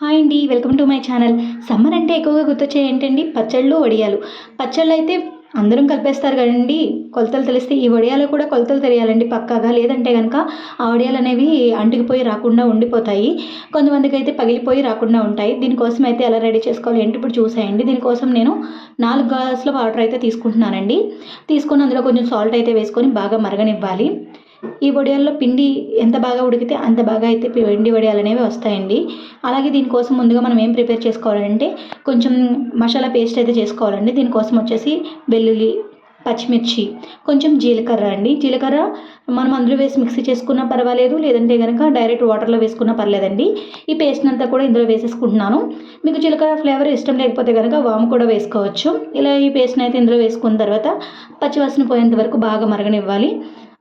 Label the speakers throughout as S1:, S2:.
S1: Hi అండి welcome to my channel. Summer అంటే ఎక్కువగా గుర్తొచ్చే ఏంటండి? పచ్చళ్ళు వడియాలు. పచ్చళ్ళు అయితే అందరం కలిపేస్తారు కదండి. కొలతలు తెలిస్తే ఈ వడియాలు కూడా కొలతలు తెలియాలండి పక్కాగా. లేదంటే కనుక ఆ వడియాలు అనేవి అంటుకుపోయి రాకుండా ఉండిపోతాయి. కొంతమందికి అయితే పగిలిపోయి రాకుండా ఉంటాయి. దీనికోసం అయితే ఎలా రెడీ చేసుకోవాలి ఏంటి ఇప్పుడు చూసేయండి. దీనికోసం నేను నాలుగు గ్లాసుల వాటర్ అయితే తీసుకుంటున్నానండి. తీసుకొని అందులో కొంచెం సాల్ట్ అయితే వేసుకొని బాగా మరగనివ్వాలి. ఈ వడియాల్లో పిండి ఎంత బాగా ఉడికితే అంత బాగా అయితే పిండి వడియాలు అనేవి వస్తాయండి. అలాగే దీనికోసం ముందుగా మనం ఏం ప్రిపేర్ చేసుకోవాలంటే కొంచెం మసాలా పేస్ట్ అయితే చేసుకోవాలండి. దీనికోసం వచ్చేసి వెల్లుల్లి పచ్చిమిర్చి కొంచెం జీలకర్ర అండి. జీలకర్ర మనం అందులో వేసి మిక్సీ చేసుకున్నా పర్వాలేదు లేదంటే కనుక డైరెక్ట్ వాటర్లో వేసుకున్నా పర్లేదండి. ఈ పేస్ట్ అంతా కూడా ఇందులో వేసేసుకుంటున్నాను. మీకు జీలకర్ర ఫ్లేవర్ ఇష్టం లేకపోతే కనుక వాము కూడా వేసుకోవచ్చు. ఇలా ఈ పేస్ట్ని అయితే ఇందులో వేసుకున్న తర్వాత పచ్చివాసన పోయేంత వరకు బాగా మరగనివ్వాలి.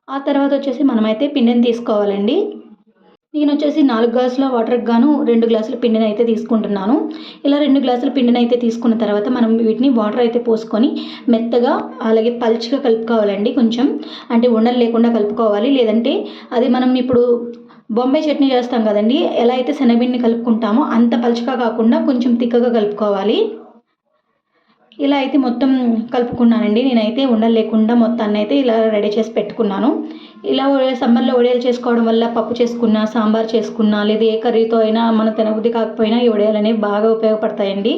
S1: ఆ తర్వాత వచ్చేసి మనమైతే పిండిని తీసుకోవాలండి. నేను వచ్చేసి నాలుగు గ్లాసుల వాటర్కి గాను రెండు గ్లాసుల పిండిని అయితే తీసుకుంటున్నాను. ఇలా రెండు గ్లాసుల పిండిని అయితే తీసుకున్న తర్వాత మనం వీటిని వాటర్ అయితే పోసుకొని మెత్తగా అలాగే పల్చిగా కలుపుకోవాలండి కొంచెం. అంటే ఉండలు లేకుండా కలుపుకోవాలి. లేదంటే అది మనం ఇప్పుడు బొంబాయి చట్నీ చేస్తాం కదండి ఎలా అయితే శనగపిండిని కలుపుకుంటామో అంత పలుచగా కాకుండా కొంచెం తిక్కగా కలుపుకోవాలి. ఇలా అయితే మొత్తం కలుపుకున్నానండి. నేనైతే ఉండలేకుండా మొత్తాన్ని అయితే ఇలా రెడీ చేసి పెట్టుకున్నాను. ఇలా సమ్మర్లో వడియాలు చేసుకోవడం వల్ల పప్పు చేసుకున్నా సాంబార్ చేసుకున్నా లేదా ఏ కర్రీతో అయినా మన తినబుద్ధి కాకపోయినా ఈ వడియాలు అనేవి బాగా ఉపయోగపడతాయండి.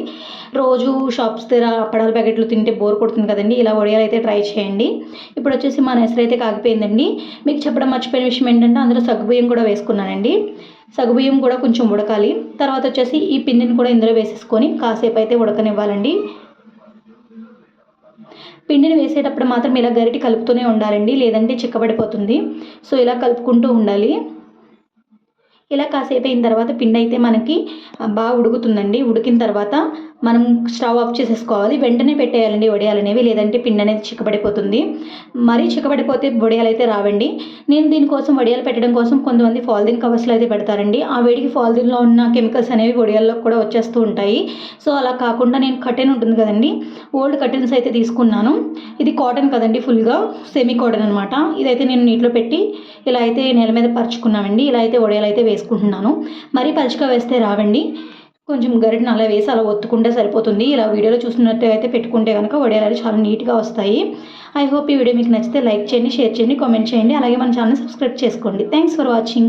S1: రోజు షాప్స్ దగ్గర అప్పడాల ప్యాకెట్లు తింటే బోర్ కొడుతుంది కదండి. ఇలా వడియాలు అయితే ట్రై చేయండి. ఇప్పుడు వచ్చేసి మన నెసరు అయితే కాగిపోయిందండి. మీకు చెప్పడం మర్చిపోయిన విషయం ఏంటంటే అందులో సగ్గుబియ్యం కూడా వేసుకున్నానండి. సగ్గుబియ్యం కూడా కొంచెం ఉడకాలి. తర్వాత వచ్చేసి ఈ పిండిని కూడా ఇందులో వేసేసుకొని కాసేపు అయితే ఉడకనివ్వాలండి. పిండిని వేసేటప్పుడు మాత్రం ఇలా గరిటి కలుపుతూనే ఉండాలండి లేదంటే చిక్కబడిపోతుంది. సో ఇలా కలుపుకుంటూ ఉండాలి. ఇలా కాసేపు అయిన తర్వాత పిండి అయితే మనకి బాగా ఉడుకుతుందండి. ఉడికిన తర్వాత మనం స్టవ్ ఆఫ్ చేసేసుకోవాలి. వెంటనే పెట్టేయాలండి వడియాలు అనేవి లేదంటే పిండి అనేది చిక్కబడిపోతుంది. మరీ చిక్కబడిపోతే వడియాలు అయితే రావండి. నేను దీనికోసం వడియాలు పెట్టడం కోసం కొంతమంది ఫాల్దిన్ కవర్స్లో అయితే పెడతారండి. ఆ వేడికి ఫాల్దిన్లో ఉన్న కెమికల్స్ అనేవి వడియాల్లో కూడా వచ్చేస్తూ ఉంటాయి. సో అలా కాకుండా నేను కటెన్ ఉంటుంది కదండి ఓల్డ్ కటెన్స్ అయితే తీసుకున్నాను. ఇది కాటన్ కదండి ఫుల్గా సెమీ కాటన్ అనమాట ఇదైతే నేను నీటిలో పెట్టి ఇలా అయితే నేల మీద పరుచుకున్నామండి. ఇలా అయితే వడియాలు అయితే వేసుకుంటున్నాను. మరీ పలుచగా వేస్తే రావండి. కొంచెం గరిటను అలా వేసి అలా ఒత్తుకుంటే సరిపోతుంది. ఇలా వీడియోలో చూసినట్టు అయితే పెట్టుకుంటే కనుక వడియాలు చాలా నీట్గా వస్తాయి. ఐ హోప్ ఈ వీడియో మీకు నచ్చితే లైక్ చేయండి షేర్ చేయండి కామెంట్ చేయండి. అలాగే మన ఛానల్ సబ్స్క్రైబ్ చేసుకోండి. Thanks for watching.